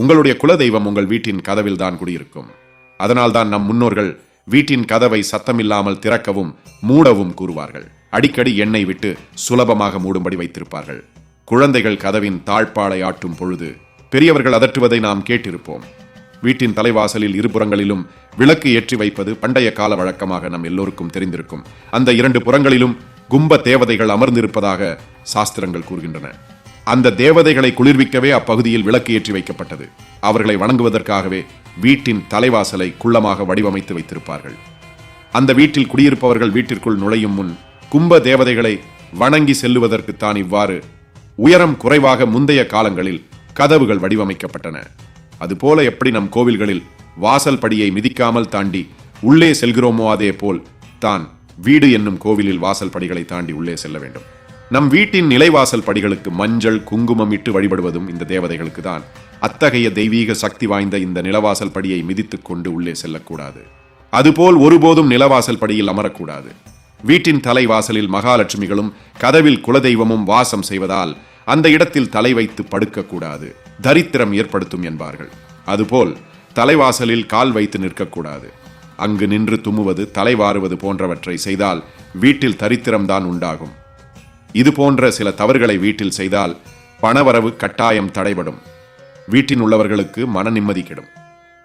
உங்களுடைய குலதெய்வம் உங்கள் வீட்டின் கதவில் தான் குடியிருக்கும். அதனால்தான் நம் முன்னோர்கள் வீட்டின் கதவை சத்தமில்லாமல் திறக்கவும் மூடவும் கூறுவார்கள். அடிக்கடி எண்ணெய் விட்டு சுலபமாக மூடும்படி வைத்திருப்பார்கள். குழந்தைகள் கதவின் தாழ்பாளை ஆட்டும் பொழுது பெரியவர்கள் அதட்டுவதை நாம் கேட்டிருப்போம். வீட்டின் தலைவாசலில் இருபுறங்களிலும் விளக்கு ஏற்றி வைப்பது பண்டைய கால வழக்கமாக நம் எல்லோருக்கும் தெரிந்திருக்கும். அந்த இரண்டு புறங்களிலும் கும்ப தேவதைகள் அமர்ந்திருப்பதாக சாஸ்திரங்கள் கூறுகின்றன. அந்த தேவதைகளை குளிர்விக்கவே அப்பகுதியில் விளக்கு ஏற்றி வைக்கப்பட்டது. அவர்களை வணங்குவதற்காகவே வீட்டின் தலைவாசலை குள்ளமாக வடிவமைத்து வைத்திருப்பார்கள். அந்த வீட்டில் குடியிருப்பவர்கள் வீட்டிற்குள் நுழையும் முன் கும்ப தேவதைகளை வணங்கி செல்லுவதற்குத்தான் இவ்வாறு உயரம் குறைவாக முந்தைய காலங்களில் கதவுகள் வடிவமைக்கப்பட்டன. அதுபோல எப்படி நம் கோவில்களில் வாசல் படியை மிதிக்காமல் தாண்டி உள்ளே செல்கிறோமோ அதே போல் தான் வீடு என்னும் கோவிலில் வாசல் படிகளை தாண்டி உள்ளே செல்ல வேண்டும். நம் வீட்டின் நிலைவாசல் படிகளுக்கு மஞ்சள் குங்குமம் இட்டு வழிபடுவதும் இந்த தேவதைகளுக்கு தான். அத்தகைய தெய்வீக சக்தி வாய்ந்த இந்த நிலவாசல் படியை மிதித்துக் கொண்டு உள்ளே செல்லக்கூடாது. அதுபோல் ஒருபோதும் நிலவாசல் படியில் அமரக்கூடாது. வீட்டின் தலைவாசலில் மகாலட்சுமிகளும் கதவில் குலதெய்வமும் வாசம் செய்வதால் அந்த இடத்தில் தலை வைத்து படுக்கக்கூடாது. தரித்திரம் ஏற்படுத்தும் என்பார்கள். அதுபோல் தலைவாசலில் கால் வைத்து நிற்கக்கூடாது. அங்கு நின்று தும்முவது தலைவாறுவது போன்றவற்றை செய்தால் வீட்டில் தரித்திரம்தான் உண்டாகும். இது போன்ற சில தவறுகளை வீட்டில் செய்தால் பணவரவு கட்டாயம் தடைபடும். வீட்டின் உள்ளவர்களுக்கு மன நிம்மதி கெடும்.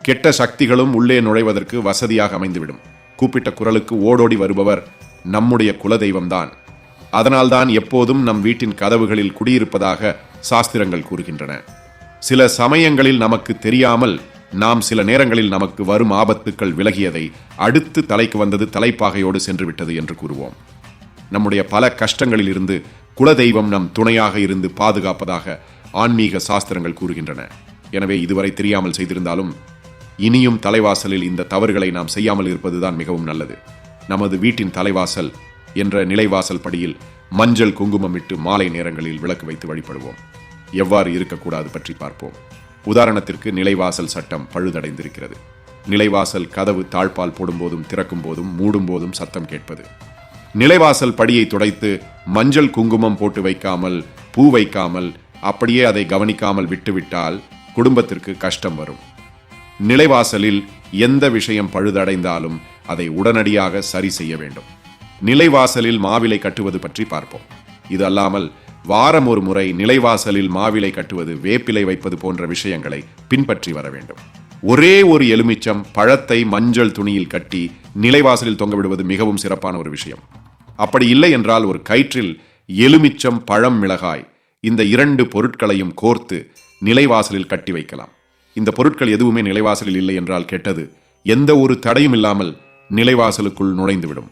கெட்ட சக்திகளும் உள்ளே நுழைவதற்கு வசதியாக அமைந்துவிடும். கூப்பிட்ட குரலுக்கு ஓடோடி வருபவர் நம்முடைய குலதெய்வம்தான். அதனால்தான் எப்போதும் நம் வீட்டின் கதவுகளில் குடியிருப்பதாக சாஸ்திரங்கள் கூறுகின்றன. சில சமயங்களில் நமக்கு தெரியாமல் நாம் சில நேரங்களில் நமக்கு வரும் ஆபத்துக்கள் விலகியதை அடுத்து தலைக்கு வந்தது தலைப்பாகையோடு சென்றுவிட்டது என்று கூறுவோம். நம்முடைய பல கஷ்டங்களில் இருந்து குலதெய்வம் நம் துணையாக இருந்து பாதுகாப்பதாக ஆன்மீக சாஸ்திரங்கள் கூறுகின்றன. எனவே இதுவரை தெரியாமல் செய்திருந்தாலும் இனியும் தலைவாசலில் இந்த தவறுகளை நாம் செய்யாமல் இருப்பதுதான் மிகவும் நல்லது. நமது வீட்டின் தலைவாசல் என்ற நிலைவாசல் படியில் மஞ்சள் குங்குமம் இட்டு மாலை நேரங்களில் விளக்கு வைத்து வழிபடுவோம். எவ்வாறு இருக்கக்கூடாது பற்றி பார்ப்போம். உதாரணத்திற்கு நிலைவாசல் சட்டம் பழுதடைந்திருக்கிறது. நிலைவாசல் கதவு தாழ்பால் போடும்போதும் திறக்கும் போதும் மூடும் போதும் சத்தம் கேட்பது. நிலைவாசல் படியை துடைத்து மஞ்சள் குங்குமம் போட்டு வைக்காமல் பூ வைக்காமல் அப்படியே அதை கவனிக்காமல் விட்டுவிட்டால் குடும்பத்திற்கு கஷ்டம் வரும். நிலைவாசலில் எந்த விஷயம் பழுதடைந்தாலும் அதை உடனடியாக சரி செய்ய வேண்டும். நிலைவாசலில் மாவிலை கட்டுவது பற்றி பார்ப்போம். இது அல்லாமல் வாரம் ஒரு முறை நிலைவாசலில் மாவிலை கட்டுவது வேப்பிலை வைப்பது போன்ற விஷயங்களை பின்பற்றி வர வேண்டும். ஒரே ஒரு எலுமிச்சம் பழத்தை மஞ்சள் துணியில் கட்டி நிலைவாசலில் தொங்கவிடுவது மிகவும் சிறப்பான ஒரு விஷயம். அப்படி இல்லை என்றால் ஒரு கயிற்றில் எலுமிச்சம் பழம் மிளகாய் இந்த இரண்டு பொருட்களையும் கோர்த்து நிலைவாசலில் கட்டி வைக்கலாம். இந்த பொருட்கள் எதுவுமே நிலைவாசலில் இல்லை என்றால் கெட்டது எந்த ஒரு தடையும் இல்லாமல் நிலைவாசலுக்குள் நுழைந்துவிடும்.